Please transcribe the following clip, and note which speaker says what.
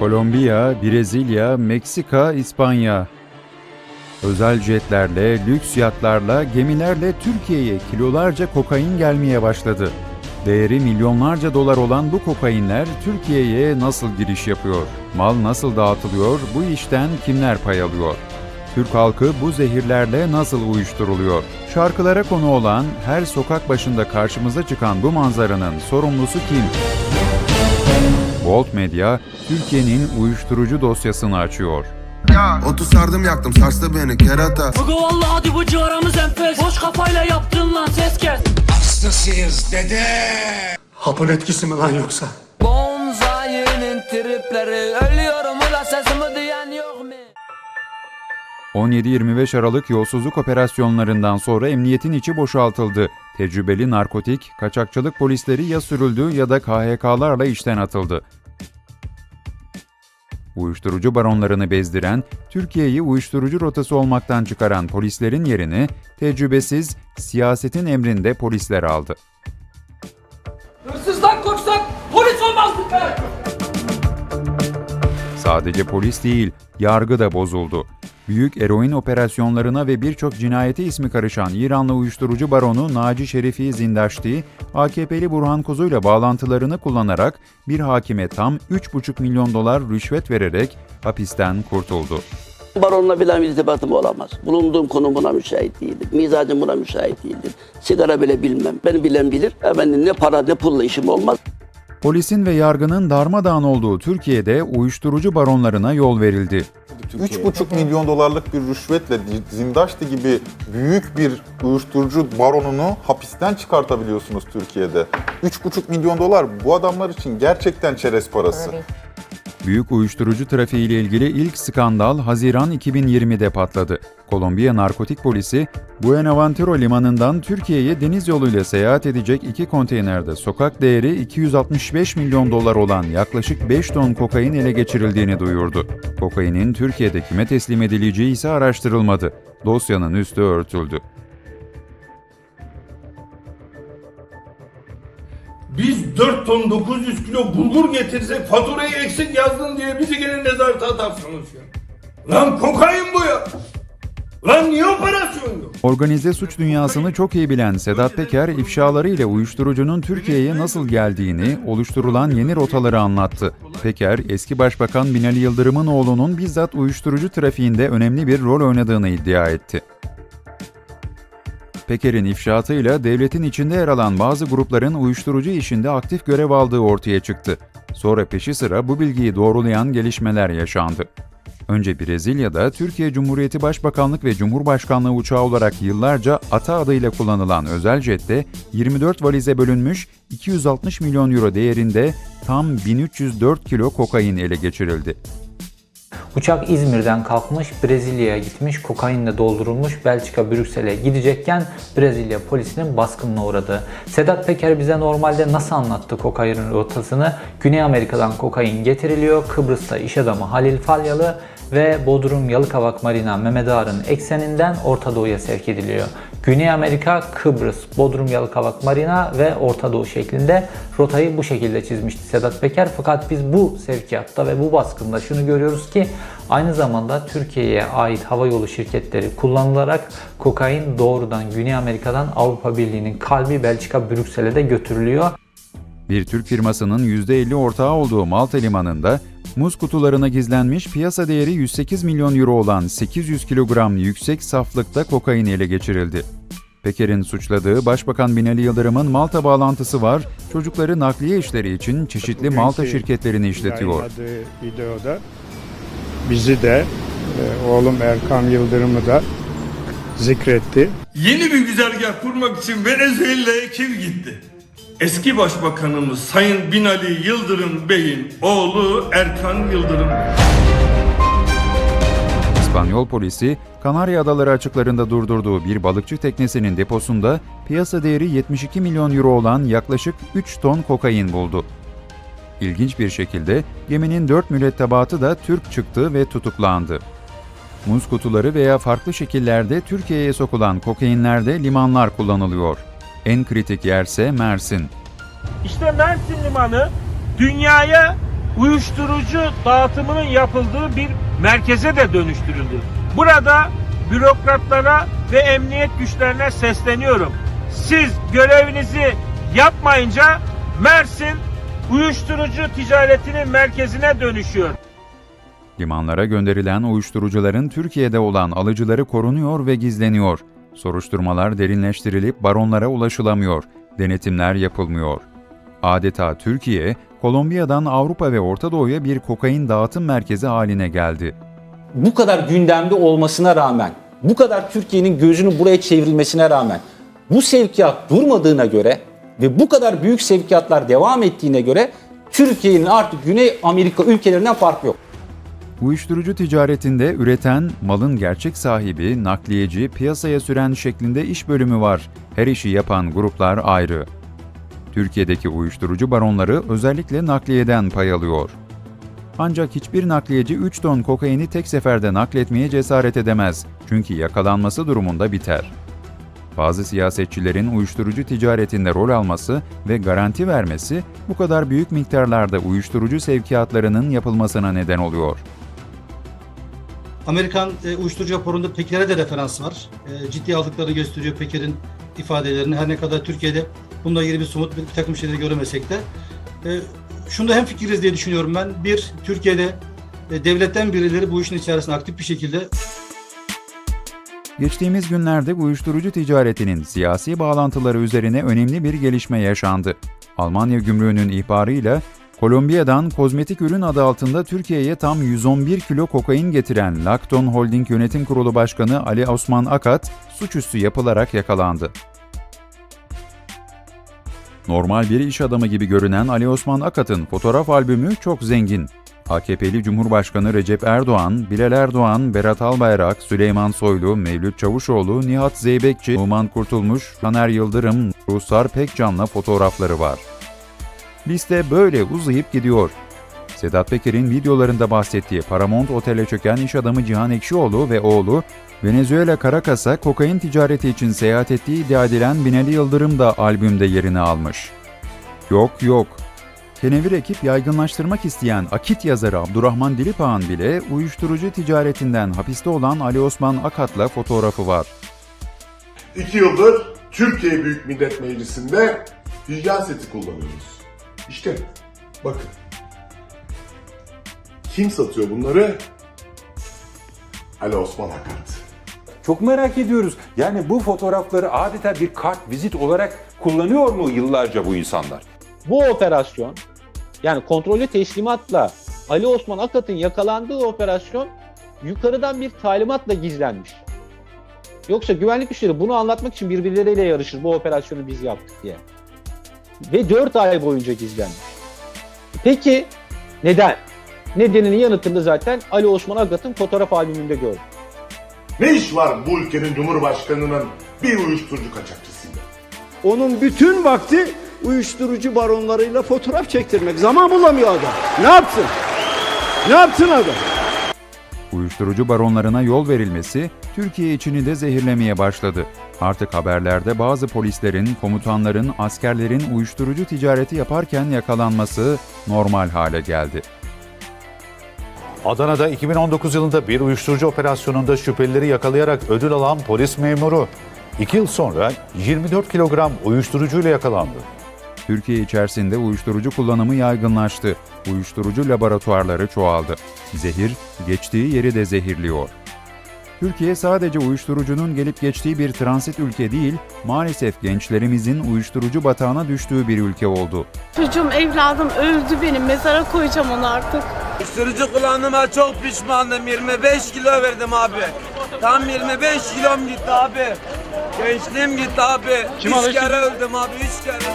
Speaker 1: Kolombiya, Brezilya, Meksika, İspanya. Özel jetlerle, lüks yatlarla, gemilerle Türkiye'ye kilolarca kokain gelmeye başladı. Değeri milyonlarca dolar olan bu kokainler Türkiye'ye nasıl giriş yapıyor? Mal nasıl dağıtılıyor? Bu işten kimler pay alıyor? Türk halkı bu zehirlerle nasıl uyuşturuluyor? Şarkılara konu olan, her sokak başında karşımıza çıkan bu manzaranın sorumlusu kim? Volt Medya, Türkiye'nin uyuşturucu dosyasını açıyor.
Speaker 2: Otu sardım yaktım sarstı beni kerata
Speaker 3: Bugü vallahi hadi bu civarımız enfes Boş kafayla yaptın lan ses kes
Speaker 4: Hastasıyız dede.
Speaker 5: Hapın etkisi mi lan yoksa?
Speaker 3: Bonzai'nin tripleri Ölüyorum ulan sesimi duyan yok mu?
Speaker 1: 17-25 Aralık yolsuzluk operasyonlarından sonra emniyetin içi boşaltıldı. Tecrübeli narkotik, kaçakçılık polisleri ya sürüldü ya da KHK'larla işten atıldı. Uyuşturucu baronlarını bezdiren, Türkiye'yi uyuşturucu rotası olmaktan çıkaran polislerin yerini tecrübesiz, siyasetin emrinde polisler aldı.
Speaker 3: Hırsızdan korksak polis olmazdık be
Speaker 1: Sadece polis değil, yargı da bozuldu. Büyük eroin operasyonlarına ve birçok cinayete ismi karışan İranlı uyuşturucu baronu Naci Şerifi Zindaşti, AKP'li Burhan Kuzu ile bağlantılarını kullanarak bir hakime tam 3,5 milyon dolar rüşvet vererek hapisten kurtuldu.
Speaker 6: Baronla filan irtibatım olamaz. Bulunduğum konum buna müsait değildir. Mizacım buna müsait değildir. Sigara bile bilmem. Beni bilen bilir. Efendim ne para ne pulla işim olmaz.
Speaker 1: Polisin ve yargının darmadağın olduğu Türkiye'de uyuşturucu baronlarına yol verildi.
Speaker 7: 3,5 milyon dolarlık bir rüşvetle Zindaşti gibi büyük bir uyuşturucu baronunu hapisten çıkartabiliyorsunuz Türkiye'de. 3,5 milyon dolar bu adamlar için gerçekten çerez parası.
Speaker 1: Büyük uyuşturucu trafiği ile ilgili ilk skandal Haziran 2020'de patladı. Kolombiya Narkotik Polisi, Buenaventura limanından Türkiye'ye deniz yoluyla seyahat edecek iki konteynerde sokak değeri 265 milyon dolar olan yaklaşık 5 ton kokain ele geçirildiğini duyurdu. Kokainin Türkiye'de kime teslim edileceği ise araştırılmadı. Dosyanın üstü örtüldü.
Speaker 8: 4 ton 900 kilo bulgur getirsek faturayı eksik yazdın diye bizi gene nezarete atarsınız ya. Lan kokain bu ya. Lan niye operasyon yok?
Speaker 1: Organize suç dünyasını çok iyi bilen Sedat Peker, ifşaları ile uyuşturucunun Türkiye'ye nasıl geldiğini, oluşturulan yeni rotaları anlattı. Peker, eski Başbakan Binali Yıldırım'ın oğlunun bizzat uyuşturucu trafiğinde önemli bir rol oynadığını iddia etti. Peker'in ifşaatıyla devletin içinde yer alan bazı grupların uyuşturucu işinde aktif görev aldığı ortaya çıktı. Sonra peşi sıra bu bilgiyi doğrulayan gelişmeler yaşandı. Önce Brezilya'da Türkiye Cumhuriyeti Başbakanlık ve Cumhurbaşkanlığı uçağı olarak yıllarca ATA adıyla kullanılan özel jette 24 valize bölünmüş 260 milyon euro değerinde tam 1304 kilo kokain ele geçirildi.
Speaker 9: Uçak İzmir'den kalkmış, Brezilya'ya gitmiş, kokainle doldurulmuş Belçika Brüksel'e gidecekken Brezilya polisinin baskınına uğradı. Sedat Peker bize normalde nasıl anlattı kokainin rotasını? Güney Amerika'dan kokain getiriliyor, Kıbrıs'ta iş adamı Halil Falyalı ve Bodrum Yalıkavak Marina Mehmet Ağar'ın ekseninden Orta Doğu'ya sevk ediliyor. Güney Amerika, Kıbrıs, Bodrum Yalıkavak Marina ve Orta Doğu şeklinde rotayı bu şekilde çizmişti Sedat Peker. Fakat biz bu sevkiyatta ve bu baskında şunu görüyoruz ki aynı zamanda Türkiye'ye ait havayolu şirketleri kullanılarak kokain doğrudan Güney Amerika'dan Avrupa Birliği'nin kalbi Belçika Brüksel'e de götürülüyor.
Speaker 1: Bir Türk firmasının %50 ortağı olduğu Malta limanında muz kutularına gizlenmiş piyasa değeri 108 milyon euro olan 800 kilogram yüksek saflıkta kokain ele geçirildi. Peker'in suçladığı Başbakan Binali Yıldırım'ın Malta bağlantısı var, çocukları nakliye işleri için çeşitli Malta şirketlerini işletiyor.
Speaker 10: Videoda bizi de e, oğlum Erkan Yıldırım'ı da zikretti.
Speaker 8: Yeni bir güzergah kurmak için Venezuela'ya kim gitti? Eski Başbakanımız Sayın Binali Yıldırım Bey'in oğlu Erkan Yıldırım.
Speaker 1: İspanyol polisi, Kanarya Adaları açıklarında durdurduğu bir balıkçı teknesinin deposunda piyasa değeri 72 milyon euro olan yaklaşık 3 ton kokain buldu. İlginç bir şekilde geminin 4 mürettebatı da Türk çıktı ve tutuklandı. Muz kutuları veya farklı şekillerde Türkiye'ye sokulan kokainlerde limanlar kullanılıyor. En kritik yerse Mersin.
Speaker 11: İşte Mersin Limanı dünyaya
Speaker 8: uyuşturucu dağıtımının yapıldığı bir merkeze de dönüştürüldü. Burada bürokratlara ve emniyet güçlerine sesleniyorum. Siz görevinizi yapmayınca Mersin uyuşturucu ticaretinin merkezine dönüşüyor.
Speaker 1: Limanlara gönderilen uyuşturucuların Türkiye'de olan alıcıları korunuyor ve gizleniyor. Soruşturmalar derinleştirilip baronlara ulaşılamıyor. Denetimler yapılmıyor. Adeta Türkiye, Kolombiya'dan Avrupa ve Orta Doğu'ya bir kokain dağıtım merkezi haline geldi.
Speaker 11: bu kadar gündemde olmasına rağmen, bu kadar Türkiye'nin gözünün buraya çevrilmesine rağmen bu sevkiyat durmadığına göre ve bu kadar büyük sevkiyatlar devam ettiğine göre Türkiye'nin artık Güney Amerika ülkelerinden farkı yok.
Speaker 1: Uyuşturucu ticaretinde üreten, malın gerçek sahibi, nakliyeci, piyasaya süren şeklinde iş bölümü var. Her işi yapan gruplar ayrı. Türkiye'deki uyuşturucu baronları özellikle nakliyeden pay alıyor. Ancak hiçbir nakliyeci 3 ton kokaini tek seferde nakletmeye cesaret edemez. Çünkü yakalanması durumunda biter. Bazı siyasetçilerin uyuşturucu ticaretinde rol alması ve garanti vermesi bu kadar büyük miktarlarda uyuşturucu sevkiyatlarının yapılmasına neden oluyor.
Speaker 5: Amerikan e, uyuşturucu raporunda Peker'e de referans var. E, ciddi aldıklarını gösteriyor Peker'in ifadelerini. Her ne kadar Türkiye'de bunda yeni bir somut bir takım şeyleri göremesek de. E, şunda hem fikiriz diye düşünüyorum ben. Bir, Türkiye'de e, devletten birileri bu işin içerisinde aktif bir şekilde
Speaker 1: Geçtiğimiz günlerde uyuşturucu ticaretinin siyasi bağlantıları üzerine önemli bir gelişme yaşandı. Almanya gümrüğünün ihbarıyla Kolombiya'dan kozmetik ürün adı altında Türkiye'ye tam 111 kilo kokain getiren Lakton Holding Yönetim Kurulu Başkanı Ali Osman Akat suçüstü yapılarak yakalandı. Normal bir iş adamı gibi görünen Ali Osman Akat'ın fotoğraf albümü çok zengin. AKP'li Cumhurbaşkanı Recep Erdoğan, Bilal Erdoğan, Berat Albayrak, Süleyman Soylu, Mevlüt Çavuşoğlu, Nihat Zeybekçi, Numan Kurtulmuş, Taner Yıldırım, Ruhsar Pekcan'la fotoğrafları var. Liste böyle uzayıp gidiyor. Sedat Peker'in videolarında bahsettiği Paramount Otel'e çöken iş adamı Cihan Ekşioğlu ve oğlu, Venezuela Caracas'a kokain ticareti için seyahat ettiği iddia edilen Binali Yıldırım da albümde yerini almış. Yok yok, Kenevir ekip yaygınlaştırmak isteyen Akit yazarı Abdurrahman Dilipağ'ın bile uyuşturucu ticaretinden hapiste olan Ali Osman Akat'la fotoğrafı var.
Speaker 12: İki yıldır Türkiye Büyük Millet Meclisi'nde hijyen seti kullanıyoruz. İşte bakın. Kim satıyor bunları? Ali Osman Akat.
Speaker 13: Çok merak ediyoruz. Yani bu fotoğrafları adeta bir kart vizit olarak kullanıyor mu yıllarca bu insanlar?
Speaker 11: Bu operasyon yani kontrollü teslimatla Ali Osman Akat'ın yakalandığı operasyon yukarıdan bir talimatla gizlenmiş. Yoksa güvenlik güçleri bunu anlatmak için birbirleriyle yarışır bu operasyonu biz yaptık diye. Ve 4 ay boyunca gizlenmiş. Peki neden? Nedeninin yanıtını zaten Ali Osman Akat'ın fotoğraf albümünde gördük.
Speaker 12: Ne iş var bu ülkenin Cumhurbaşkanı'nın bir uyuşturucu kaçakçısıyla?
Speaker 5: onun bütün vakti uyuşturucu baronlarıyla fotoğraf çektirmek. Zaman bulamıyor adam. Ne yapsın? Ne yapsın adam?
Speaker 1: Uyuşturucu baronlarına yol verilmesi Türkiye içini de zehirlemeye başladı. Artık haberlerde bazı polislerin, komutanların, askerlerin uyuşturucu ticareti yaparken yakalanması normal hale geldi.
Speaker 13: Adana'da 2019 yılında bir uyuşturucu operasyonunda şüphelileri yakalayarak ödül alan polis memuru 2 yıl sonra 24 kilogram uyuşturucuyla yakalandı.
Speaker 1: Türkiye içerisinde uyuşturucu kullanımı yaygınlaştı. Uyuşturucu laboratuvarları çoğaldı. Zehir, geçtiği yeri de zehirliyor. Türkiye sadece uyuşturucunun gelip geçtiği bir transit ülke değil, maalesef gençlerimizin uyuşturucu batağına düştüğü bir ülke oldu.
Speaker 14: Çocuğum evladım öldü benim mezara koyacağım onu artık.
Speaker 3: Uyuşturucu kullandığıma çok pişmanım. 25 kilo verdim abi. Tam 25 kilom gitti abi. Gençliğim gitti abi. Üç kere öldüm abi, üç kere.